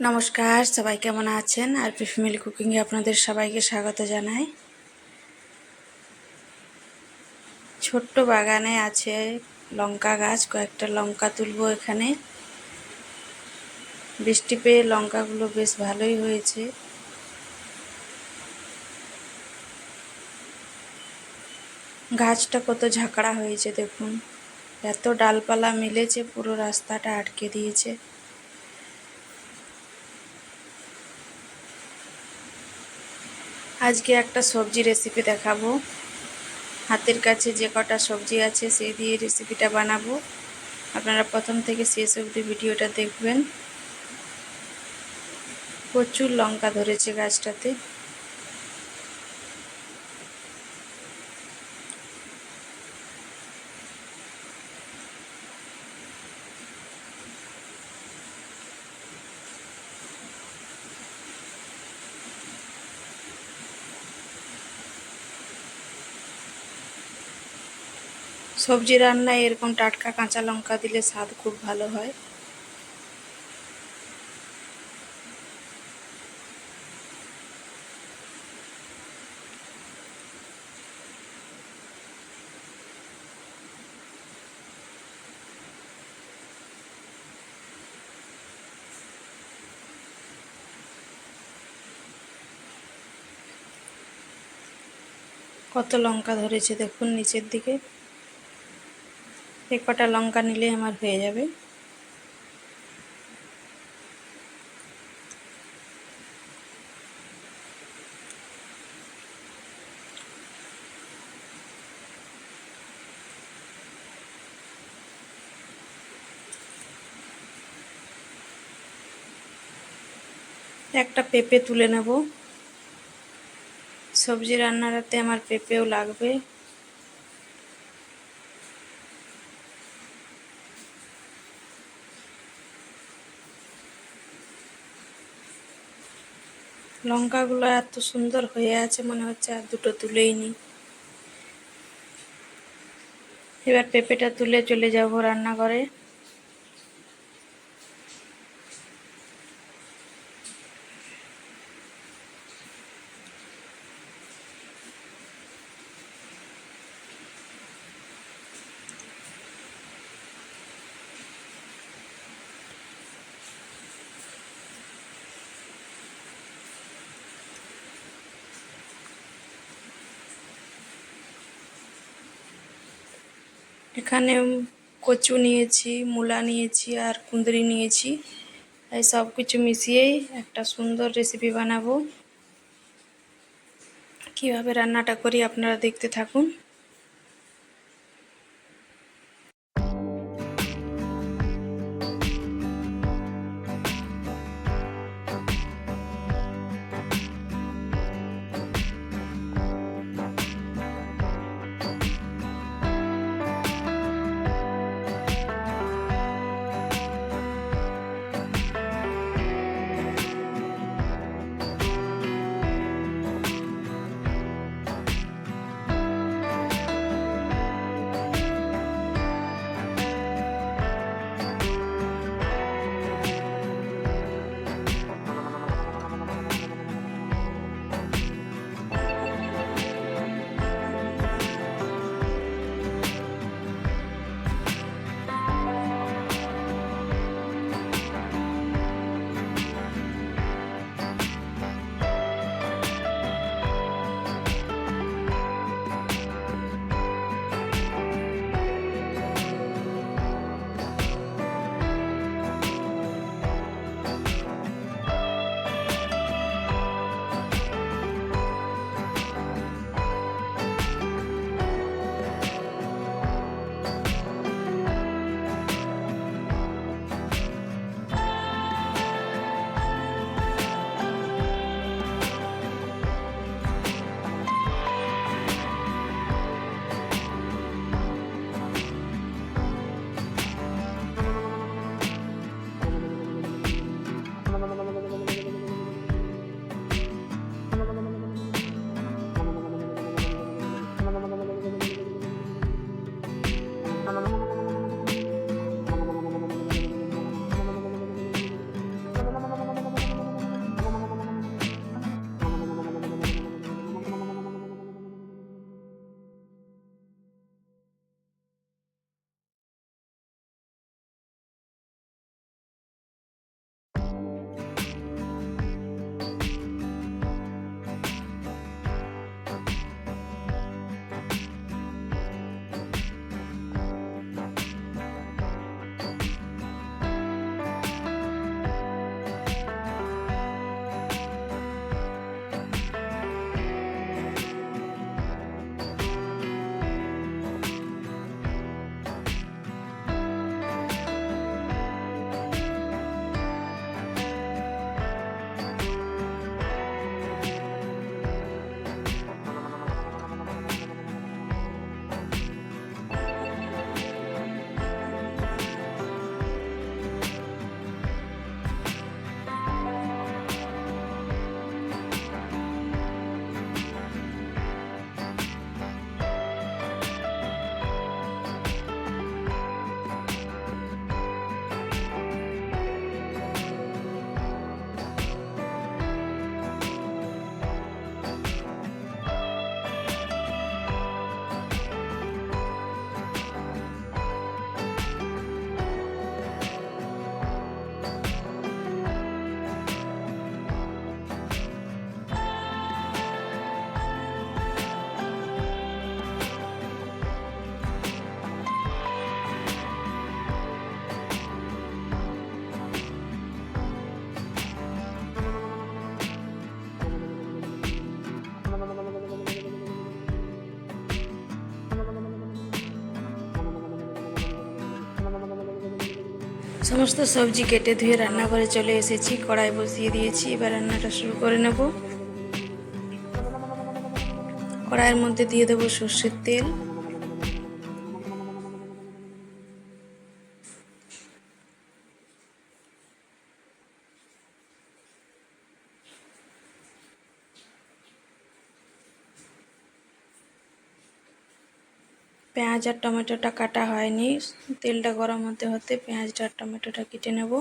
নমস্কার, সবাই কেমন আছেন? আর পি ফ্যামিলি কুকিংয়ে আপনাদের সবাইকে স্বাগত জানাই। ছোট্ট বাগানে আছে লঙ্কা গাছ, কয়েকটা লঙ্কা তুলবো এখানে। বৃষ্টি পেয়ে লঙ্কাগুলো বেশ ভালোই হয়েছে। গাছটা কত ঝাঁকড়া হয়েছে দেখুন। এত ডালপালা মিলেছে, পুরো রাস্তাটা আটকে দিয়েছে। আজকে একটা সবজি রেসিপি দেখাবো। হাতের কাছে যে কটা সবজি আছে, সেই দিয়ে রেসিপিটা বানাবো। আপনারা প্রথম থেকে শেষ অবধি ভিডিওটা দেখবেন। প্রচুর লঙ্কা ধরেছে গাছটাতে। সবজি রান্নায় এরকম টাটকা কাঁচা লঙ্কা দিলে স্বাদ খুব ভালো হয়। কত লঙ্কা ধরেছে দেখুন নিচের দিকে। এক কটা লঙ্কা নিলে আমার হয়ে যাবে। একটা পেঁপে তুলে নেব। সবজি রান্নাটাতে আমার পেঁপেও লাগবে। লঙ্কাগুলো এত সুন্দর হয়ে আছে, মনে হচ্ছে আর দুটো তুলেই নি। এবার পেঁপেটা তুলে চলে যাব রান্নাঘরে। এখানে কচু নিয়েছি, মূলা নিয়েছি আর কুঁদরি নিয়েছি। এই সব কিছু মিশিয়েই একটা সুন্দর রেসিপি বানাবো। কীভাবে রান্নাটা করি আপনারা দেখতে থাকুন। সমস্ত সবজি কেটে ধুয়ে রান্না করে চলে এসেছি, কড়াই বসিয়ে দিয়েছি, এবার রান্নাটা শুরু করে নেব। কড়াইয়ের মধ্যে দিয়ে দেবো সর্ষের তেল। পেঁয়াজ আর টমেটোটা কাটা হয়নি। তেলটা গরম হতে হতে পেঁয়াজটা আর টমেটোটা কেটে নেব।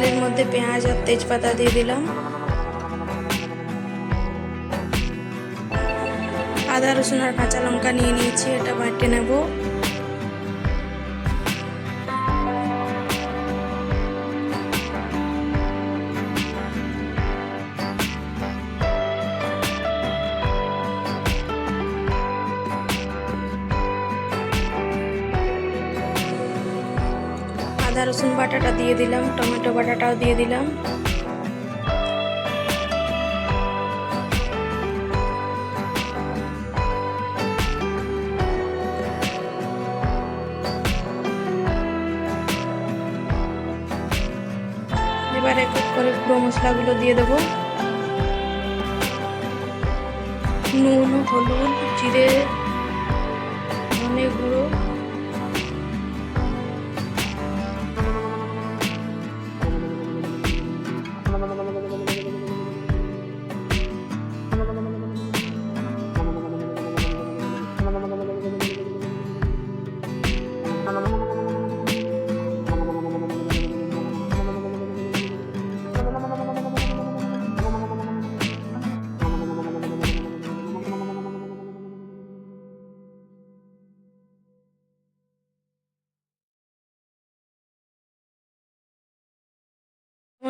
তেলের মধ্যে পেঁয়াজ আর তেজপাতা দিয়ে দিলাম। আদা রসুন আর কাঁচা লঙ্কা নিয়ে নিয়েছি, এটা বাটে নেব। আদা, রসুন বাটাটা দিয়ে দিলাম, টমেটো বাটাটাও দিয়ে দিলাম। এবার এক করে গুঁড়ো মশলাগুলো দিয়ে দেবো। নুন, হলুদ, জিরে, ধনে গুঁড়ো।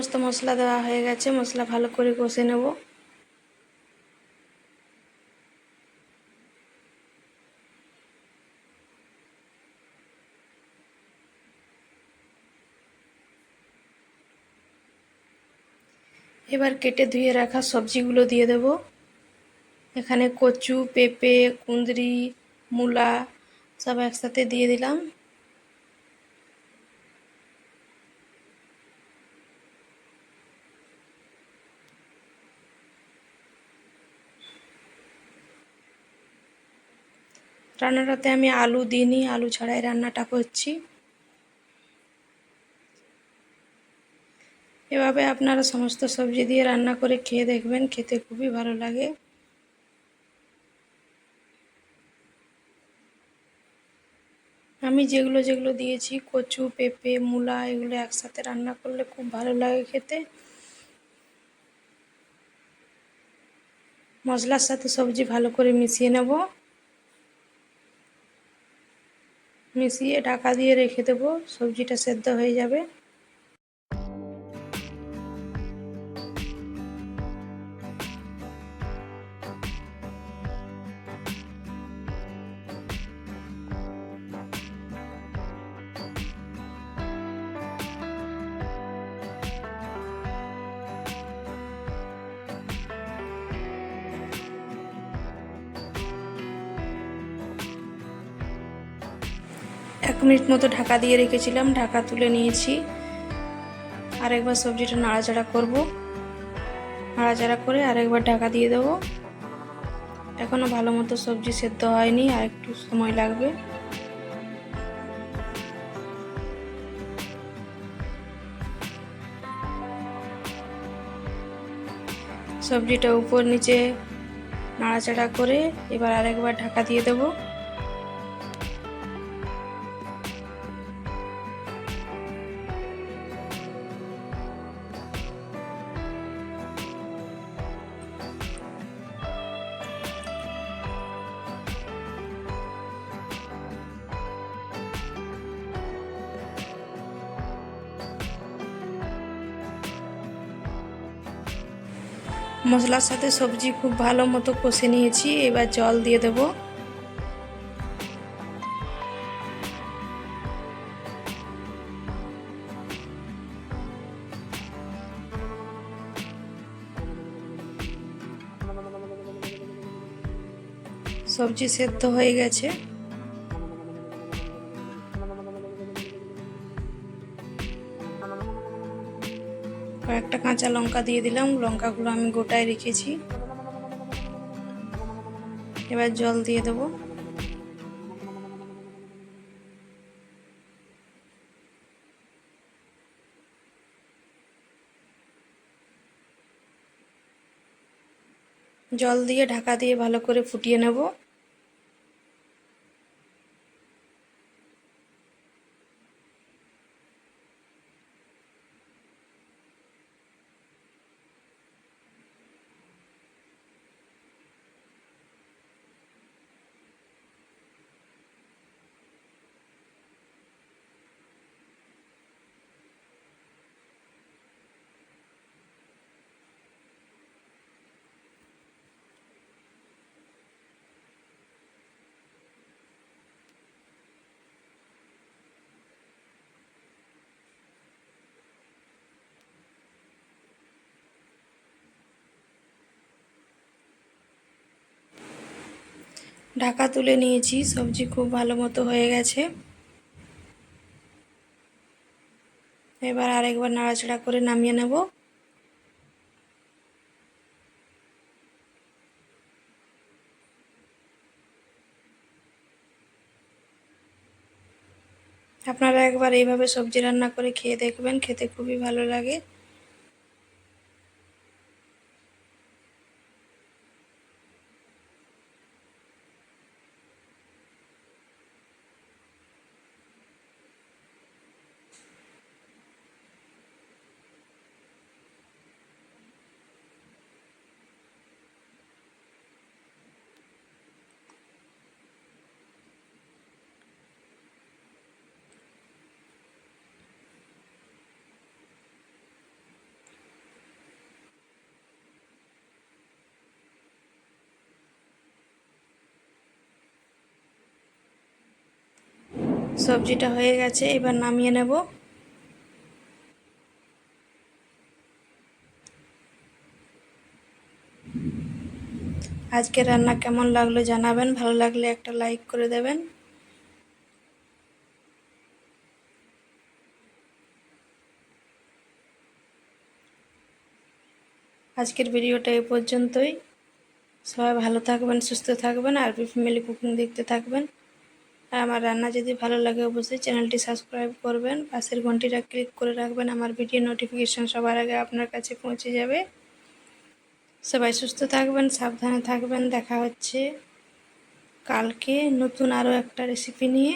সমস্ত মশলা দেওয়া হয়ে গেছে, মশলা ভালো করে কষে নেব। এবার কেটে ধুয়ে রাখা সবজিগুলো দিয়ে দেব। এখানে কচু, পেঁপে, কুঁদরি, মূলা সব একসাথে দিয়ে দিলাম। রান্নাটাতে আমি আলু দিইনি, আলু ছাড়াই রান্নাটা করছি। এভাবে আপনারা সমস্ত সবজি দিয়ে রান্না করে খেয়ে দেখবেন, খেতে খুবই ভালো লাগে। আমি যেগুলো যেগুলো দিয়েছি, কচু, পেঁপে, মূলা, এগুলো একসাথে রান্না করলে খুব ভালো লাগে খেতে। মশলার সাথে সবজি ভালো করে মিশিয়ে নেব। মিশিয়ে ঢাকা দিয়ে রেখে দেবো সবজিটা সেদ্ধ হয়ে যাবে। মিনিট মতো ঢাকা দিয়ে রেখেছিলাম। ঢাকা তুলে নিয়েছি। আর একবার সবজিটা নাড়াচাড়া করব। নাড়াচাড়া করে আরেকবার ঢাকা দিয়ে দেবো। এখনও ভালো মতো সবজি সেদ্ধ হয়নি, আর একটু সময় লাগবে। সবজিটা উপর নিচে নাড়াচাড়া করে এবার আরেকবার ঢাকা দিয়ে দেবো। মশলার সাথে সবজি খুব ভালো মতো কষে নিয়েছি, এবার জল দিয়ে দেব। সবজি সেদ্ধ হয়ে গেছে। কয়েকটা কাঁচা লঙ্কা দিয়ে দিলাম। লঙ্কাগুলো আমি গোটায় রেখেছি। এবার জল দিয়ে দেবো। জল দিয়ে ঢাকা দিয়ে ভালো করে ফুটিয়ে নেব। ঢাকা তুলে নিয়েছি, সবজি খুব ভালো মতো হয়ে গেছে। এবার আরেকবার নাড়াচাড়া করে নামিয়ে নেব। আপনারা একবার এইভাবে সবজি রান্না করে খেয়ে দেখবেন, খেতে খুবই ভালো লাগে। সবজিটা হয়ে গেছে, এবার নামিয়ে নেব। আজকে রান্না কেমন লাগল জানাবেন, ভালো লাগলে একটা লাইক করে দেবেন। আজকের ভিডিওটা এ পর্যন্তই। সবাই ভালো থাকবেন, সুস্থ থাকবেন, আর ফ্যামিলি কুকিং দেখতে থাকবেন। আর আমার রান্না যদি ভালো লাগে অবশ্যই চ্যানেলটি সাবস্ক্রাইব করবেন। পাশের ঘন্টিটা ক্লিক করে রাখবেন। আমার ভিডিও নোটিফিকেশান সবার আগে আপনার কাছে পৌঁছে যাবে। সবাই সুস্থ থাকবেন, সাবধানে থাকবেন। দেখা হচ্ছে কালকে নতুন আরও একটা রেসিপি নিয়ে।